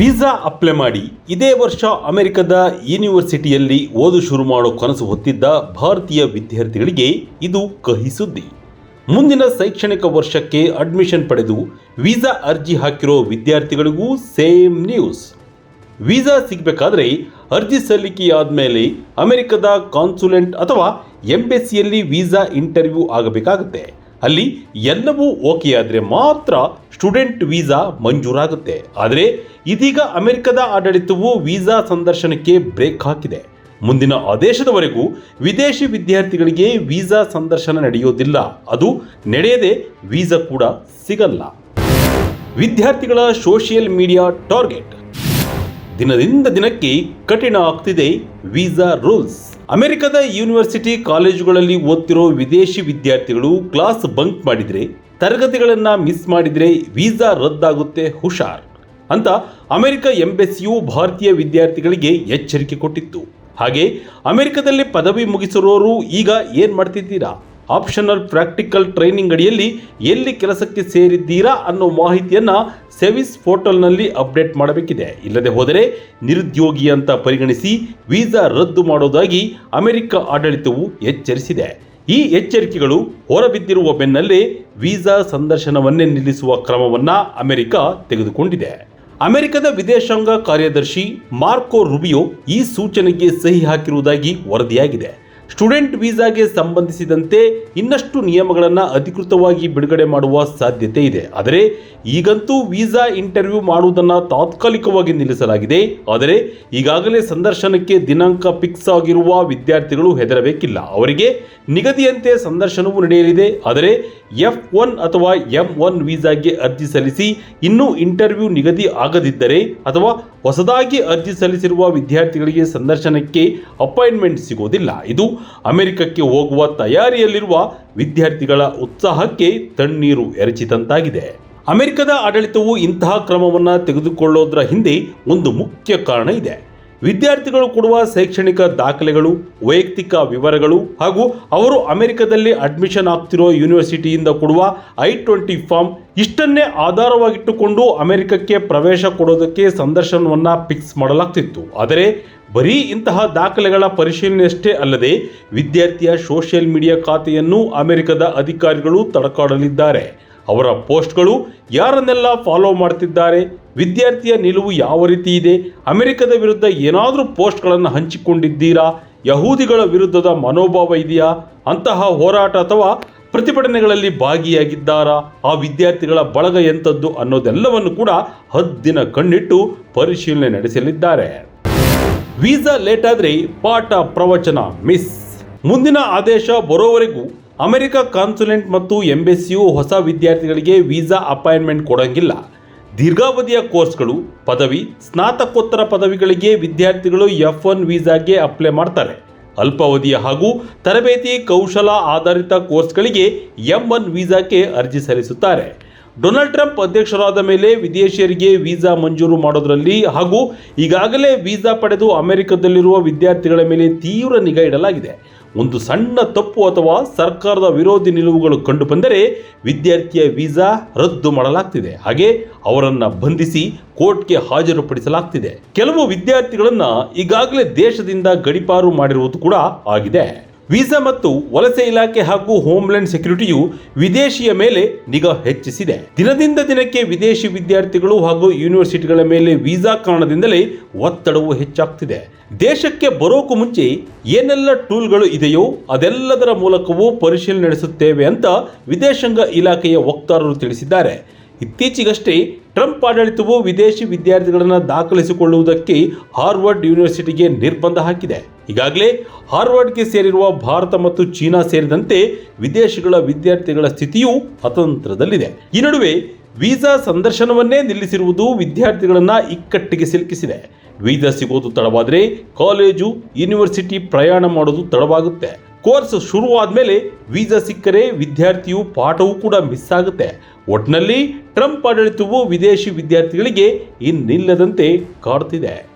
Visa apply ಮಾಡಿ ಇದೇ ವರ್ಷ ಅಮೆರಿಕದ ಯೂನಿವರ್ಸಿಟಿಯಲ್ಲಿ ಓದು ಶುರು ಮಾಡೋ ಕನಸು ಹೊತ್ತಿದ್ದ ಭಾರತೀಯ ವಿದ್ಯಾರ್ಥಿಗಳಿಗೆ ಇದು ಕಹಿ ಸುದ್ದಿ. ಮುಂದಿನ ಶೈಕ್ಷಣಿಕ ವರ್ಷಕ್ಕೆ ಅಡ್ಮಿಷನ್ ಪಡೆದು ವೀಸಾ ಅರ್ಜಿ ಹಾಕಿರೋ ವಿದ್ಯಾರ್ಥಿಗಳಿಗೂ ಸೇಮ್ ನ್ಯೂಸ್. ವೀಸಾ ಸಿಗಬೇಕಾದ್ರೆ ಅರ್ಜಿ ಸಲ್ಲಿಕೆಯಾದ ಮೇಲೆ ಅಮೆರಿಕದ ಕಾನ್ಸುಲೆಂಟ್ ಅಥವಾ ಎಂಬೆಸಿಯಲ್ಲಿ ವೀಸಾ ಇಂಟರ್ವ್ಯೂ ಆಗಬೇಕಾಗುತ್ತೆ. ಅಲ್ಲಿ ಎಲ್ಲವೂ ಓಕೆ ಆದರೆ ಮಾತ್ರ ಸ್ಟೂಡೆಂಟ್ ವೀಸಾ ಮಂಜೂರಾಗುತ್ತೆ. ಆದರೆ ಇದೀಗ ಅಮೆರಿಕದ ಆಡಳಿತವು ವೀಸಾ ಸಂದರ್ಶನಕ್ಕೆ ಬ್ರೇಕ್ ಹಾಕಿದೆ. ಮುಂದಿನ ಆದೇಶದವರೆಗೂ ವಿದೇಶಿ ವಿದ್ಯಾರ್ಥಿಗಳಿಗೆ ವೀಸಾ ಸಂದರ್ಶನ ನಡೆಯೋದಿಲ್ಲ. ಅದು ನಡೆಯದೆ ವೀಸಾ ಕೂಡ ಸಿಗಲ್ಲ. ವಿದ್ಯಾರ್ಥಿಗಳ ಸೋಷಿಯಲ್ ಮೀಡಿಯಾ ಟಾರ್ಗೆಟ್. ದಿನದಿಂದ ದಿನಕ್ಕೆ ಕಠಿಣ ಆಗ್ತಿದೆ ವೀಸಾ ರೂಲ್ಸ್. ಅಮೆರಿಕದ ಯೂನಿವರ್ಸಿಟಿ ಕಾಲೇಜುಗಳಲ್ಲಿ ಓದ್ತಿರೋ ವಿದೇಶಿ ವಿದ್ಯಾರ್ಥಿಗಳು ಕ್ಲಾಸ್ ಬಂಕ್ ಮಾಡಿದ್ರೆ ತರಗತಿಗಳನ್ನು ಮಿಸ್ ಮಾಡಿದ್ರೆ ವೀಸಾ ರದ್ದಾಗುತ್ತೆ ಹುಷಾರ್ ಅಂತ ಅಮೆರಿಕ ಎಂಬೆಸಿಯು ಭಾರತೀಯ ವಿದ್ಯಾರ್ಥಿಗಳಿಗೆ ಎಚ್ಚರಿಕೆ ಕೊಟ್ಟಿತ್ತು. ಹಾಗೆ ಅಮೆರಿಕದಲ್ಲಿ ಪದವಿ ಮುಗಿಸಿರೋರು ಈಗ ಏನು ಮಾಡ್ತಿದ್ದೀರಾ? ಆಪ್ಷನಲ್ ಪ್ರಾಕ್ಟಿಕಲ್ ಟ್ರೈನಿಂಗ್ ಅಡಿಯಲ್ಲಿ ಎಲ್ಲಿ ಕೆಲಸಕ್ಕೆ ಸೇರಿದ್ದೀರಾ ಅನ್ನೋ ಮಾಹಿತಿಯನ್ನು ಸೆವಿಸ್ ಪೋರ್ಟಲ್ನಲ್ಲಿ ಅಪ್ಡೇಟ್ ಮಾಡಬೇಕಿದೆ. ಇಲ್ಲದೆ ಹೋದರೆ ನಿರುದ್ಯೋಗಿ ಅಂತ ಪರಿಗಣಿಸಿ ವೀಸಾ ರದ್ದು ಮಾಡೋದಾಗಿ ಅಮೆರಿಕ ಆಡಳಿತವು ಎಚ್ಚರಿಸಿದೆ. ಈ ಎಚ್ಚರಿಕೆಗಳು ಹೊರಬಿದ್ದಿರುವ ಬೆನ್ನಲ್ಲೇ ವೀಸಾ ಸಂದರ್ಶನವನ್ನೇ ನಿಲ್ಲಿಸುವ ಕ್ರಮವನ್ನು ಅಮೆರಿಕ ತೆಗೆದುಕೊಂಡಿದೆ. ಅಮೆರಿಕದ ವಿದೇಶಾಂಗ ಕಾರ್ಯದರ್ಶಿ ಮಾರ್ಕೋ ರುಬಿಯೋ ಈ ಸೂಚನೆಗೆ ಸಹಿ ಹಾಕಿರುವುದಾಗಿ ವರದಿಯಾಗಿದೆ. ಸ್ಟೂಡೆಂಟ್ ವೀಸಾಗೆ ಸಂಬಂಧಿಸಿದಂತೆ ಇನ್ನಷ್ಟು ನಿಯಮಗಳನ್ನು ಅಧಿಕೃತವಾಗಿ ಬಿಡುಗಡೆ ಮಾಡುವ ಸಾಧ್ಯತೆ ಇದೆ. ಆದರೆ ಈಗಂತೂ ವೀಸಾ ಇಂಟರ್ವ್ಯೂ ಮಾಡುವುದನ್ನು ತಾತ್ಕಾಲಿಕವಾಗಿ ನಿಲ್ಲಿಸಲಾಗಿದೆ. ಆದರೆ ಈಗಾಗಲೇ ಸಂದರ್ಶನಕ್ಕೆ ದಿನಾಂಕ ಫಿಕ್ಸ್ ಆಗಿರುವ ವಿದ್ಯಾರ್ಥಿಗಳು ಹೆದರಬೇಕಿಲ್ಲ. ಅವರಿಗೆ ನಿಗದಿಯಂತೆ ಸಂದರ್ಶನವೂ ನಡೆಯಲಿದೆ. ಆದರೆ ಎಫ್ ಒನ್ ಅಥವಾ ಎಂ ಒನ್ ವೀಸಾಗೆ ಅರ್ಜಿ ಸಲ್ಲಿಸಿ ಇನ್ನೂ ಇಂಟರ್ವ್ಯೂ ನಿಗದಿ ಆಗದಿದ್ದರೆ ಅಥವಾ ಹೊಸದಾಗಿ ಅರ್ಜಿ ಸಲ್ಲಿಸಿರುವ ವಿದ್ಯಾರ್ಥಿಗಳಿಗೆ ಸಂದರ್ಶನಕ್ಕೆ ಅಪಾಯಿಂಟ್ಮೆಂಟ್ ಸಿಗೋದಿಲ್ಲ. ಇದು ಅಮೆರಿಕಕ್ಕೆ ಹೋಗುವ ತಯಾರಿಯಲ್ಲಿರುವ ವಿದ್ಯಾರ್ಥಿಗಳ ಉತ್ಸಾಹಕ್ಕೆ ತಣ್ಣೀರು ಎರಚಿದಂತಾಗಿದೆ. ಅಮೆರಿಕದ ಆಡಳಿತವು ಇಂತಹ ಕ್ರಮವನ್ನು ತೆಗೆದುಕೊಳ್ಳೋದ್ರ ಹಿಂದೆ ಒಂದು ಮುಖ್ಯ ಕಾರಣ ಇದೆ. ವಿದ್ಯಾರ್ಥಿಗಳು ಕೊಡುವ ಶೈಕ್ಷಣಿಕ ದಾಖಲೆಗಳು, ವೈಯಕ್ತಿಕ ವಿವರಗಳು ಹಾಗೂ ಅವರು ಅಮೆರಿಕದಲ್ಲಿ ಅಡ್ಮಿಷನ್ ಆಗ್ತಿರೋ ಯೂನಿವರ್ಸಿಟಿಯಿಂದ ಕೊಡುವ ಐ ಟ್ವೆಂಟಿ ಫಾರ್ಮ್ ಇಷ್ಟನ್ನೇ ಆಧಾರವಾಗಿಟ್ಟುಕೊಂಡು ಅಮೆರಿಕಕ್ಕೆ ಪ್ರವೇಶ ಕೊಡೋದಕ್ಕೆ ಸಂದರ್ಶನವನ್ನು ಫಿಕ್ಸ್ ಮಾಡಲಾಗ್ತಿತ್ತು. ಆದರೆ ಬರೀ ಇಂತಹ ದಾಖಲೆಗಳ ಪರಿಶೀಲನೆಯಷ್ಟೇ ಅಲ್ಲದೆ ವಿದ್ಯಾರ್ಥಿಯ ಸೋಷಿಯಲ್ ಮೀಡಿಯಾ ಖಾತೆಯನ್ನು ಅಮೆರಿಕದ ಅಧಿಕಾರಿಗಳು ತಡಕಾಡಲಿದ್ದಾರೆ. ಅವರ ಪೋಸ್ಟ್ಗಳು ಯಾರನ್ನೆಲ್ಲ ಫಾಲೋ ಮಾಡ್ತಿದ್ದಾರೆ, ವಿದ್ಯಾರ್ಥಿಯ ನಿಲುವು ಯಾವ ರೀತಿ ಇದೆ, ಅಮೆರಿಕದ ವಿರುದ್ಧ ಏನಾದರೂ ಪೋಸ್ಟ್ಗಳನ್ನು ಹಂಚಿಕೊಂಡಿದ್ದೀರಾ, ಯಹೂದಿಗಳ ವಿರುದ್ಧದ ಮನೋಭಾವ ಇದೆಯಾ, ಅಂತಹ ಹೋರಾಟ ಅಥವಾ ಪ್ರತಿಭಟನೆಗಳಲ್ಲಿ ಭಾಗಿಯಾಗಿದ್ದಾರಾ, ಆ ವಿದ್ಯಾರ್ಥಿಗಳ ಬಳಗ ಎಂಥದ್ದು ಅನ್ನೋದೆಲ್ಲವನ್ನು ಕೂಡ ಹದ್ದಿನ ಕಣ್ಣಿಟ್ಟು ಪರಿಶೀಲನೆ ನಡೆಸಲಿದ್ದಾರೆ. ವೀಸಾ ಲೇಟ್ ಆದರೆ ಪಾಠ ಪ್ರವಚನ ಮಿಸ್. ಮುಂದಿನ ಆದೇಶ ಬರೋವರೆಗೂ ಅಮೆರಿಕ ಕಾನ್ಸುಲೆಂಟ್ ಮತ್ತು ಎಂಬೆಸ್ಸಿಯು ಹೊಸ ವಿದ್ಯಾರ್ಥಿಗಳಿಗೆ ವೀಸಾ ಅಪಾಯಿಂಟ್ಮೆಂಟ್ ಕೊಡೋಂಗಿಲ್ಲ. ದೀರ್ಘಾವಧಿಯ ಕೋರ್ಸ್ಗಳು, ಪದವಿ, ಸ್ನಾತಕೋತ್ತರ ಪದವಿಗಳಿಗೆ ವಿದ್ಯಾರ್ಥಿಗಳು ಎಫ್ ಒನ್ ವೀಸಾಗೆ ಅಪ್ಲೈ ಮಾಡ್ತಾರೆ. ಅಲ್ಪಾವಧಿಯ ಹಾಗೂ ತರಬೇತಿ ಕೌಶಲ ಆಧಾರಿತ ಕೋರ್ಸ್ಗಳಿಗೆ ಎಂ ಒನ್ ವೀಸಾಕ್ಕೆ ಅರ್ಜಿ ಸಲ್ಲಿಸುತ್ತಾರೆ. ಡೊನಾಲ್ಡ್ ಟ್ರಂಪ್ ಅಧ್ಯಕ್ಷರಾದ ಮೇಲೆ ವಿದೇಶಿಯರಿಗೆ ವೀಸಾ ಮಂಜೂರು ಮಾಡೋದರಲ್ಲಿ ಹಾಗೂ ಈಗಾಗಲೇ ವೀಸಾ ಪಡೆದು ಅಮೆರಿಕದಲ್ಲಿರುವ ವಿದ್ಯಾರ್ಥಿಗಳ ಮೇಲೆ ತೀವ್ರ ನಿಗಾ ಇಡಲಾಗಿದೆ. ಒಂದು ಸಣ್ಣ ತಪ್ಪು ಅಥವಾ ಸರ್ಕಾರದ ವಿರೋಧಿ ನಿಲುವುಗಳು ಕಂಡುಬಂದರೆ ವಿದ್ಯಾರ್ಥಿಯ ವೀಸಾ ರದ್ದು ಮಾಡಲಾಗ್ತಿದೆ. ಹಾಗೆ ಅವರನ್ನು ಬಂಧಿಸಿ ಕೋರ್ಟ್ಗೆ ಹಾಜರುಪಡಿಸಲಾಗ್ತಿದೆ. ಕೆಲವು ವಿದ್ಯಾರ್ಥಿಗಳನ್ನು ಈಗಾಗಲೇ ದೇಶದಿಂದ ಗಡಿಪಾರು ಮಾಡಿರುವುದು ಕೂಡ ಆಗಿದೆ. ವೀಸಾ ಮತ್ತು ವಲಸೆ ಇಲಾಖೆ ಹಾಗೂ ಹೋಮ್ಲ್ಯಾಂಡ್ ಸೆಕ್ಯೂರಿಟಿಯು ವಿದೇಶಿಯ ಮೇಲೆ ನಿಗಾ ಹೆಚ್ಚಿಸಿದೆ. ದಿನದಿಂದ ದಿನಕ್ಕೆ ವಿದೇಶಿ ವಿದ್ಯಾರ್ಥಿಗಳು ಹಾಗೂ ಯೂನಿವರ್ಸಿಟಿಗಳ ಮೇಲೆ ವೀಸಾ ಕಾರಣದಿಂದಲೇ ಒತ್ತಡವು ಹೆಚ್ಚಾಗ್ತಿದೆ. ದೇಶಕ್ಕೆ ಬರೋಕು ಮುಂಚೆ ಏನೆಲ್ಲ ಟೂಲ್ಗಳು ಇದೆಯೋ ಅದೆಲ್ಲದರ ಮೂಲಕವೂ ಪರಿಶೀಲನೆ ನಡೆಸುತ್ತೇವೆ ಅಂತ ವಿದೇಶಾಂಗ ಇಲಾಖೆಯ ವಕ್ತಾರರು ತಿಳಿಸಿದ್ದಾರೆ. ಇತ್ತೀಚೆಗಷ್ಟೇ ಟ್ರಂಪ್ ಆಡಳಿತವು ವಿದೇಶಿ ವಿದ್ಯಾರ್ಥಿಗಳನ್ನು ದಾಖಲಿಸಿಕೊಳ್ಳುವುದಕ್ಕೆ ಹಾರ್ವರ್ಡ್ ಯೂನಿವರ್ಸಿಟಿಗೆ ನಿರ್ಬಂಧ ಹಾಕಿದೆ. ಈಗಾಗಲೇ ಹಾರ್ವರ್ಡ್ಗೆ ಸೇರಿರುವ ಭಾರತ ಮತ್ತು ಚೀನಾ ಸೇರಿದಂತೆ ವಿದೇಶಗಳ ವಿದ್ಯಾರ್ಥಿಗಳ ಸ್ಥಿತಿಯೂ ಅತಂತ್ರದಲ್ಲಿದೆ. ಈ ನಡುವೆ ವೀಸಾ ಸಂದರ್ಶನವನ್ನೇ ನಿಲ್ಲಿಸಿರುವುದು ವಿದ್ಯಾರ್ಥಿಗಳನ್ನು ಇಕ್ಕಟ್ಟಿಗೆ ಸಿಲುಕಿಸಿದೆ. ವೀಸಾ ಸಿಗೋದು ತಡವಾದರೆ ಕಾಲೇಜು, ಯೂನಿವರ್ಸಿಟಿ ಪ್ರಯಾಣ ಮಾಡೋದು ತಡವಾಗುತ್ತೆ. ಕೋರ್ಸ್ ಶುರುವಾದ ವೀಸಾ ಸಿಕ್ಕರೆ ವಿದ್ಯಾರ್ಥಿಯು ಪಾಠವೂ ಕೂಡ ಮಿಸ್ ಆಗುತ್ತೆ. ಒಟ್ನಲ್ಲಿ ಟ್ರಂಪ್ ಆಡಳಿತವು ವಿದೇಶಿ ವಿದ್ಯಾರ್ಥಿಗಳಿಗೆ ಇನ್ನಿಲ್ಲದಂತೆ ಕಾಡ್ತಿದೆ